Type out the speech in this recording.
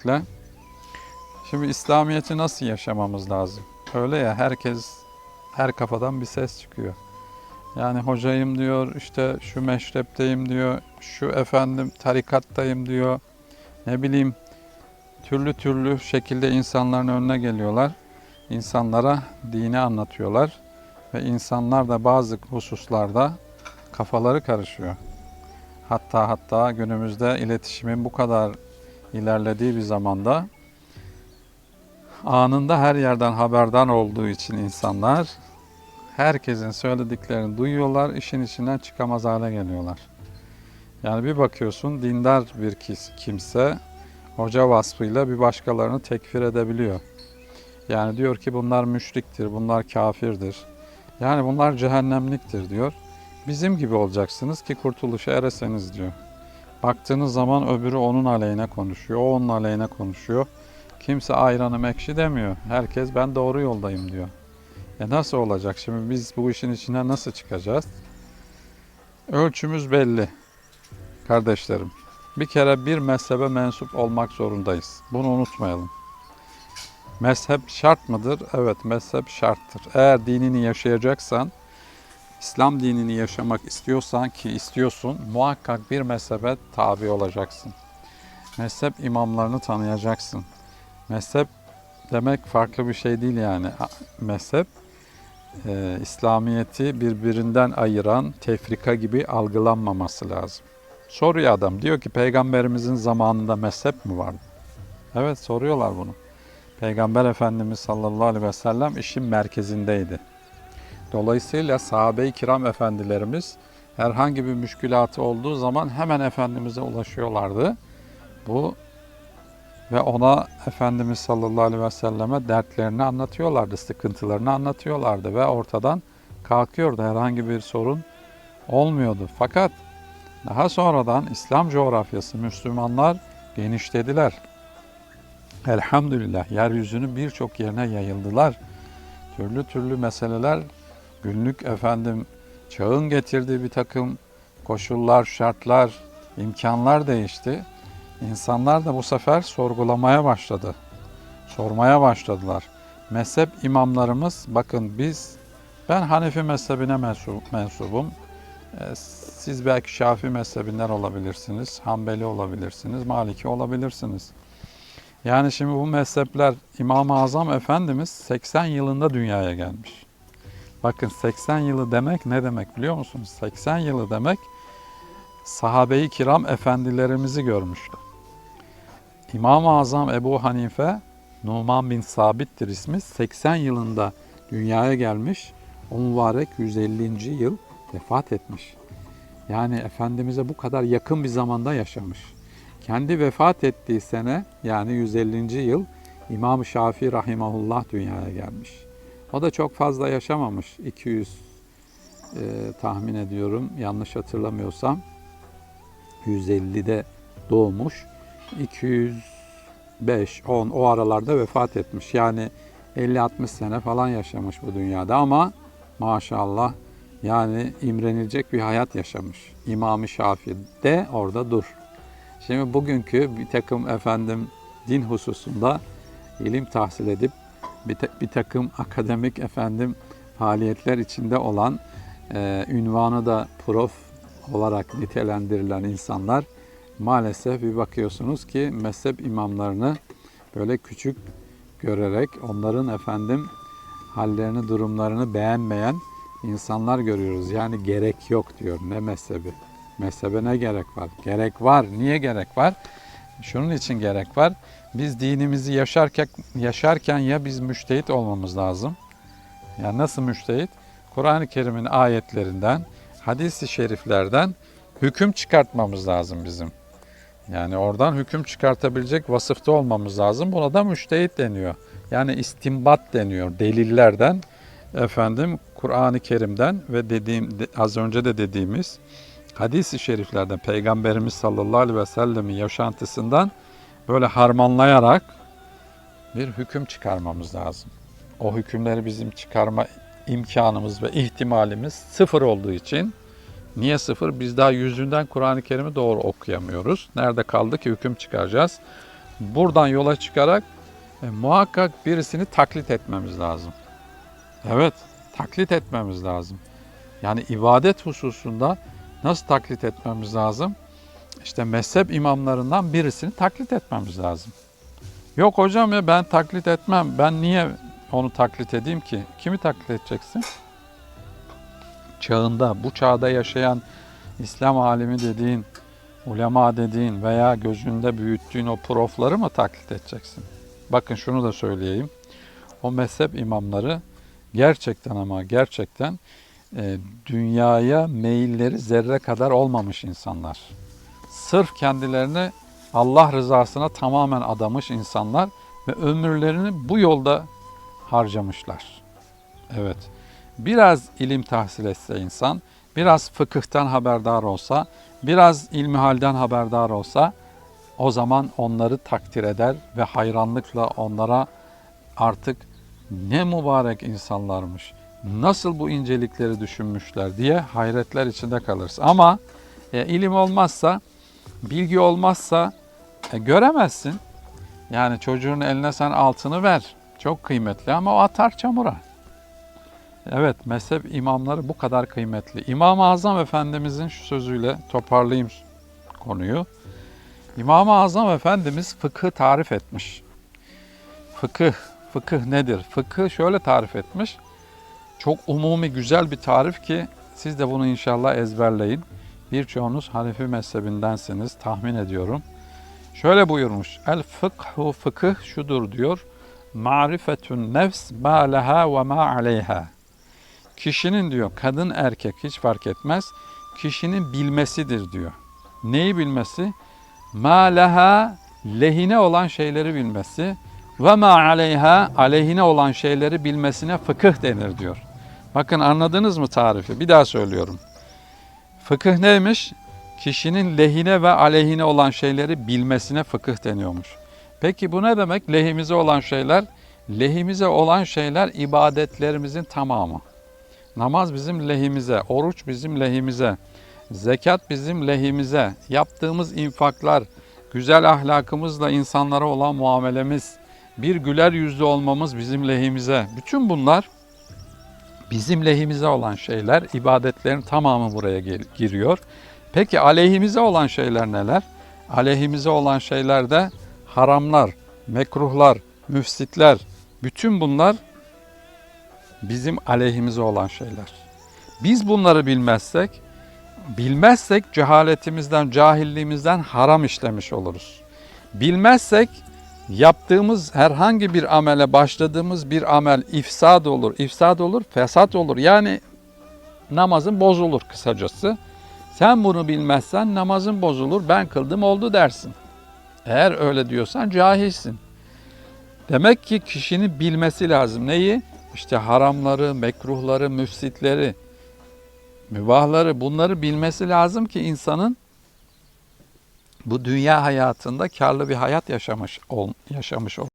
özellikle. Şimdi İslamiyet'i nasıl yaşamamız lazım? Öyle ya herkes her kafadan bir ses çıkıyor. Yani hocayım diyor, işte şu meşrepteyim diyor, şu efendim tarikattayım diyor. Ne bileyim türlü türlü şekilde insanların önüne geliyorlar. İnsanlara dini anlatıyorlar ve insanlar da bazı hususlarda kafaları karışıyor. Hatta hatta günümüzde iletişimin bu kadar ilerlediği bir zamanda anında her yerden haberdar olduğu için insanlar herkesin söylediklerini duyuyorlar, işin içinden çıkamaz hale geliyorlar. Yani bir bakıyorsun dindar bir kimse hoca vasfıyla bir başkalarını tekfir edebiliyor. Yani diyor ki bunlar müşriktir, bunlar kafirdir. Yani bunlar cehennemliktir diyor. Bizim gibi olacaksınız ki kurtuluşa ereseniz diyor. Baktığınız zaman öbürü onun aleyhine konuşuyor, o onun aleyhine konuşuyor. Kimse ayranım ekşi demiyor. Herkes ben doğru yoldayım diyor. E nasıl olacak şimdi biz bu işin içinden nasıl çıkacağız? Ölçümüz belli kardeşlerim. Bir kere bir mezhebe mensup olmak zorundayız. Bunu unutmayalım. Mezhep şart mıdır? Evet mezhep şarttır. Eğer dinini yaşayacaksan, İslam dinini yaşamak istiyorsan ki istiyorsun muhakkak bir mezhebe tabi olacaksın. Mezhep imamlarını tanıyacaksın. Mezhep demek farklı bir şey değil yani. Mezhep e, İslamiyet'i birbirinden ayıran tefrika gibi algılanmaması lazım. Soruyor adam diyor ki peygamberimizin zamanında mezhep mi vardı? Evet soruyorlar bunu. Peygamber Efendimiz sallallahu aleyhi ve sellem işin merkezindeydi. Dolayısıyla sahabe-i kiram efendilerimiz herhangi bir müşkülatı olduğu zaman hemen Efendimiz'e ulaşıyorlardı. Bu ve ona Efendimiz sallallahu aleyhi ve selleme dertlerini anlatıyorlardı, sıkıntılarını anlatıyorlardı ve ortadan kalkıyordu. Herhangi bir sorun olmuyordu. Fakat daha sonradan İslam coğrafyası, Müslümanlar genişlediler. Elhamdülillah yeryüzünün birçok yerine yayıldılar. Türlü türlü meseleler günlük efendim çağın getirdiği bir takım koşullar, şartlar, imkanlar değişti. İnsanlar da bu sefer sorgulamaya başladı. Sormaya başladılar. Mezhep imamlarımız bakın biz ben Hanefi mezhebine mensubum. Ee, Siz belki Şafi mezhebinden olabilirsiniz, Hanbeli olabilirsiniz, Maliki olabilirsiniz. Yani şimdi bu mezhepler İmam-ı Azam Efendimiz 80 yılında dünyaya gelmiş. Bakın 80 yılı demek ne demek biliyor musunuz? 80 yılı demek sahabe-i kiram efendilerimizi görmüştü. İmam-ı Azam Ebu Hanife Numan bin Sabit'tir ismi. 80 yılında dünyaya gelmiş. O mübarek 150. yıl vefat etmiş. Yani Efendimiz'e bu kadar yakın bir zamanda yaşamış. Kendi vefat ettiği sene yani 150. yıl İmam Şafii Rahimahullah dünyaya gelmiş. O da çok fazla yaşamamış. 200 e, tahmin ediyorum yanlış hatırlamıyorsam. 150'de doğmuş. 205, 10 o aralarda vefat etmiş. Yani 50-60 sene falan yaşamış bu dünyada ama maşallah yani imrenilecek bir hayat yaşamış. İmam-ı Şafii de orada dur. Şimdi bugünkü bir takım efendim din hususunda ilim tahsil edip bir, bir takım akademik efendim faaliyetler içinde olan e, ünvanı da prof olarak nitelendirilen insanlar maalesef bir bakıyorsunuz ki mezhep imamlarını böyle küçük görerek onların efendim hallerini, durumlarını beğenmeyen insanlar görüyoruz. Yani gerek yok diyor ne mezhebi. Mezhebe ne gerek var? Gerek var. Niye gerek var? Şunun için gerek var. Biz dinimizi yaşarken yaşarken ya biz müştehit olmamız lazım. Ya nasıl müştehit? Kur'an-ı Kerim'in ayetlerinden, hadis-i şeriflerden hüküm çıkartmamız lazım bizim. Yani oradan hüküm çıkartabilecek vasıfta olmamız lazım. Buna da müştehit deniyor. Yani istimbat deniyor. Delillerden efendim Kur'an-ı Kerim'den ve dediğim de- az önce de dediğimiz hadis-i şeriflerden Peygamberimiz sallallahu aleyhi ve sellemin yaşantısından böyle harmanlayarak bir hüküm çıkarmamız lazım. O hükümleri bizim çıkarma imkanımız ve ihtimalimiz sıfır olduğu için niye sıfır? Biz daha yüzünden Kur'an-ı Kerim'i doğru okuyamıyoruz. Nerede kaldı ki hüküm çıkaracağız? buradan yola çıkarak e, muhakkak birisini taklit etmemiz lazım. Evet, taklit etmemiz lazım. Yani ibadet hususunda nasıl taklit etmemiz lazım? İşte mezhep imamlarından birisini taklit etmemiz lazım. Yok hocam ya ben taklit etmem. Ben niye onu taklit edeyim ki? Kimi taklit edeceksin? Çağında, bu çağda yaşayan İslam alimi dediğin, ulema dediğin veya gözünde büyüttüğün o profları mı taklit edeceksin? Bakın şunu da söyleyeyim. O mezhep imamları gerçekten ama gerçekten e, dünyaya meyilleri zerre kadar olmamış insanlar. Sırf kendilerini Allah rızasına tamamen adamış insanlar ve ömürlerini bu yolda harcamışlar. Evet. Biraz ilim tahsil etse insan, biraz fıkıhtan haberdar olsa, biraz ilmihalden haberdar olsa o zaman onları takdir eder ve hayranlıkla onlara artık ne mübarek insanlarmış, nasıl bu incelikleri düşünmüşler diye hayretler içinde kalırsın. Ama e, ilim olmazsa, bilgi olmazsa e, göremezsin. Yani çocuğun eline sen altını ver. Çok kıymetli ama o atar çamura. Evet, mezhep imamları bu kadar kıymetli. İmam-ı Azam Efendimizin şu sözüyle toparlayayım konuyu. İmam-ı Azam Efendimiz fıkıh tarif etmiş. Fıkıh, fıkıh nedir? Fıkıh şöyle tarif etmiş. Çok umumi güzel bir tarif ki siz de bunu inşallah ezberleyin. Birçoğunuz Hanefi mezhebindensiniz tahmin ediyorum. Şöyle buyurmuş. El fıkhu fıkıh şudur diyor. Marifetun nefs ma leha ve ma aleyha. Kişinin diyor kadın erkek hiç fark etmez. Kişinin bilmesidir diyor. Neyi bilmesi? Ma leha lehine olan şeyleri bilmesi ve ma aleyha aleyhine olan şeyleri bilmesine fıkıh denir diyor. Bakın anladınız mı tarifi? Bir daha söylüyorum. Fıkıh neymiş? Kişinin lehine ve aleyhine olan şeyleri bilmesine fıkıh deniyormuş. Peki bu ne demek? Lehimize olan şeyler, lehimize olan şeyler ibadetlerimizin tamamı. Namaz bizim lehimize, oruç bizim lehimize, zekat bizim lehimize, yaptığımız infaklar, güzel ahlakımızla insanlara olan muamelemiz, bir güler yüzlü olmamız bizim lehimize. Bütün bunlar bizim lehimize olan şeyler, ibadetlerin tamamı buraya giriyor. Peki aleyhimize olan şeyler neler? Aleyhimize olan şeyler de haramlar, mekruhlar, müfsitler, bütün bunlar bizim aleyhimize olan şeyler. Biz bunları bilmezsek, bilmezsek cehaletimizden, cahilliğimizden haram işlemiş oluruz. Bilmezsek yaptığımız herhangi bir amele, başladığımız bir amel ifsad olur, ifsad olur, fesat olur. Yani namazın bozulur kısacası. Sen bunu bilmezsen namazın bozulur, ben kıldım oldu dersin. Eğer öyle diyorsan cahilsin. Demek ki kişinin bilmesi lazım. Neyi? İşte haramları, mekruhları, müfsitleri, mübahları bunları bilmesi lazım ki insanın bu dünya hayatında karlı bir hayat yaşamış ol, yaşamış ol.